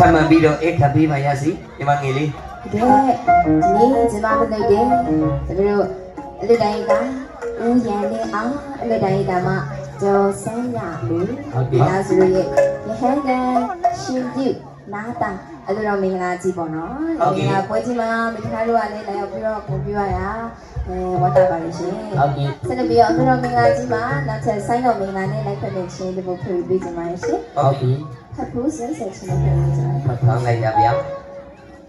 ထပ်မံပြီးတော့အိတ်ထပ်ပေးပါရစီဒီမှာငယ်လေးကဲဒီနေ့ကျမတို့လိုက်တယ်သူတို့အလူတိုင်းကဦးရန်နဲ့အောင်အလူတိုင်းကမှကျော်ဆန်းရဘူးဒါဆိုရဲ့ရဟန်းကန်ရှင်ပြုနာတာအဲ့လိုတော့မင်္ဂလာကြီးပေါ့နော်မင်္ဂလာပွဲကြီးမှာမိသားတို့ကလည်းလာရောက်ပြီးတော့ပုံပြရတာအဲဝတ်တာပါလို့ရှင်ဟုတ်ကဲ့ဆက်လက်ပြီးတော့အခုတော့မင်္ဂလာကြီးမှာနောက်ထပ်ဆိုင်းတော်မင်္ဂလာနဲ့လိုက်ဖက်တဲ့ချင်းတို့ဖွင့်ပေးကြပါရရှင်ဟုတ်ပြီ ဖတ်ဖို့ဆက်ဆက်ချင်းနဲ့ပြောကြပါဖတ်ထားလိုက်ရဗျာ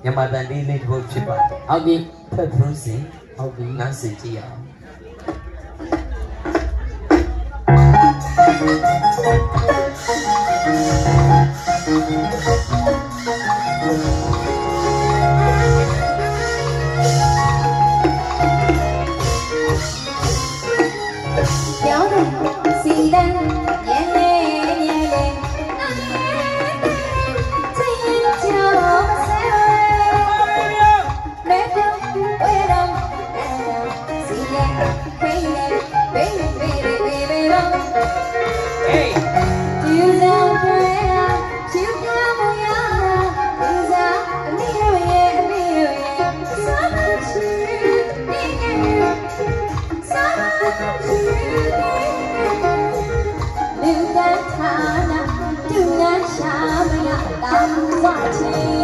ညမတန်လေးလေးတစ်ပုဒ်ဖြစ်ပါဟုတ်ပြီဖတ်ဖို့စဉ်ဟုတ်ပြီနားစင်ကြည့်ရအောင် တောင်း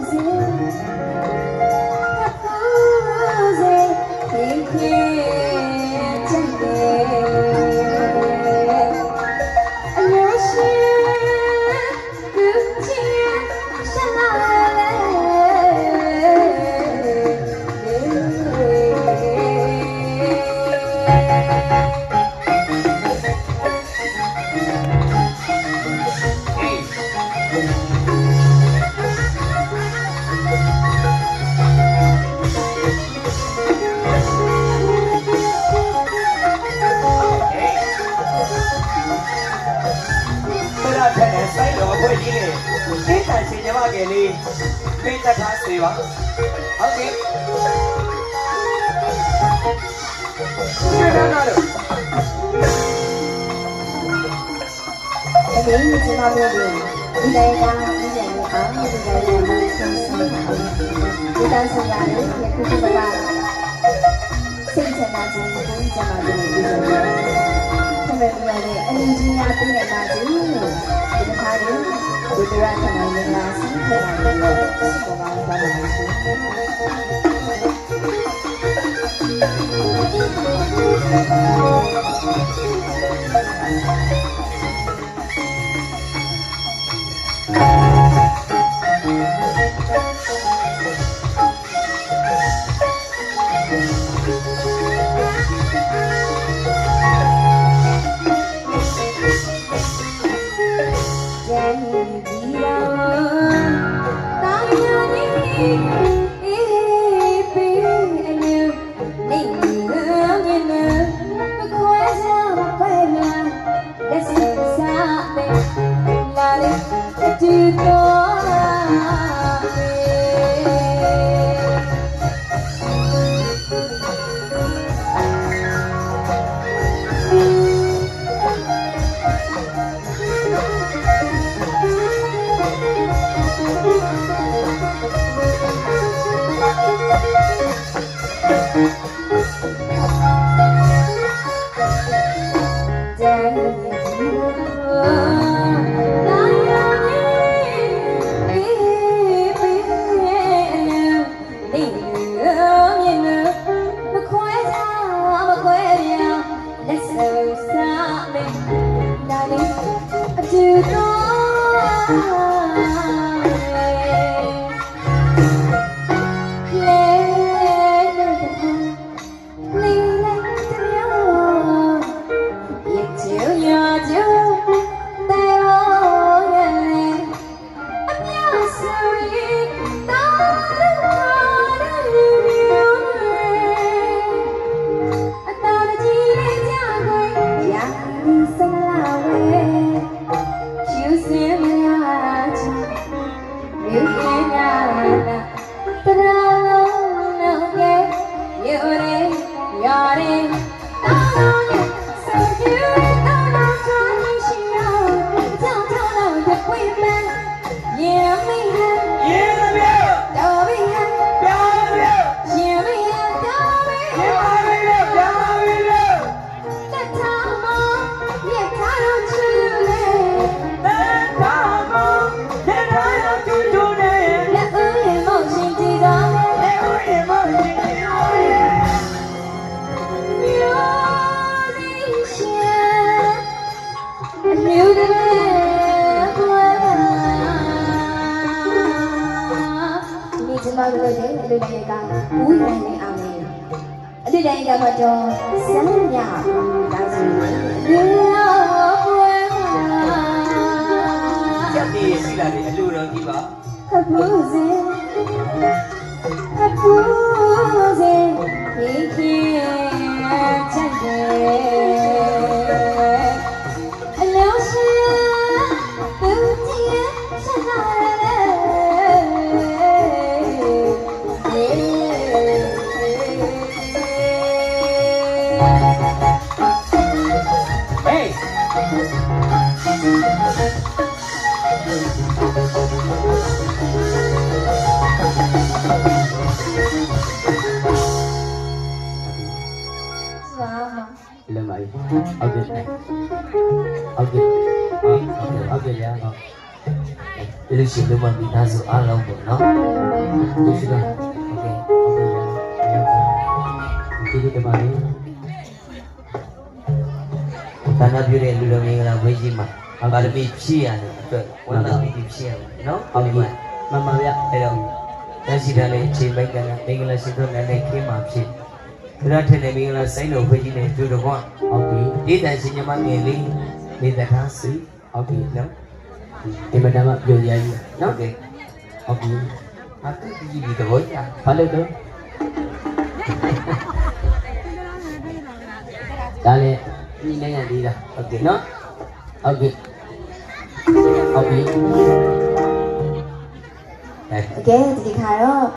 ပ် သိတတ်ထားစေပါဟုတ်ကဲ့ကျေနာနာလို့အမေကြီးကျမတို့ဒီဒီတိုင်းကဒီတိုင်းကအားဒီတိုင်းကမှဆုံးဆုံးဒီတိုင်းဆိုရတယ်ဒီခုခုကစိတ် ချမ်းသာခြင်းကိုကျမတို့ဒီလိုမျိုးဆံရရတဲ့အင်ဂျင်နီယာပြနေပါကြည့်ဒီခါလေးဒီတရထနိုင်နေလားဆင်းခဲ့တယ်လို့ပြောပါတော့ပါ နေ ကျမတို့ရဲ့လူတွေကဘူးရနေအောင်လေအဒီတိုင်းကတော့စမ်းရဒါဆိုရင်လူတော်ဘွယ်စက်တီးစီလာတယ်အလူတော်ကြီးပါအပူစေအပူစေဒီခေချ lần này ok ok ok ok ya đi lên xin mà bị ta dự ăn lâu rồi nó đi xin rồi ok ok ya ya đi đi mà đi ta nói biết đến lúc này là mấy gì mà bà đã bị chi à nữa quan là bị chi à nó ok mà mà ya đây đâu လက်ရှိတန်းလေးချိန်ပိုက်ကလည်းမင်္ဂလာရှိတော့လည်းခင်းမှာဖြစ် ဘုရားထင်တယ်မင်္ဂလာစိတ်လို့ဖွင့်ကြည့်နေသူတော်ကဟုတ်ပြီဒီတန်ရှင်ညမငယ်လေးနေတကားစီဟုတ်ပြီနော်ဒီမတမ်းပြောရည်နော်ဟုတ်ပြီအတူတူကြည့်တော့ရဘာလို့တော့ဒါလည်းညီနေရသေးတာဟုတ်တယ်နော်ဟုတ်ပြီဟုတ်ပြီအဲတကယ်ဒီခါတော့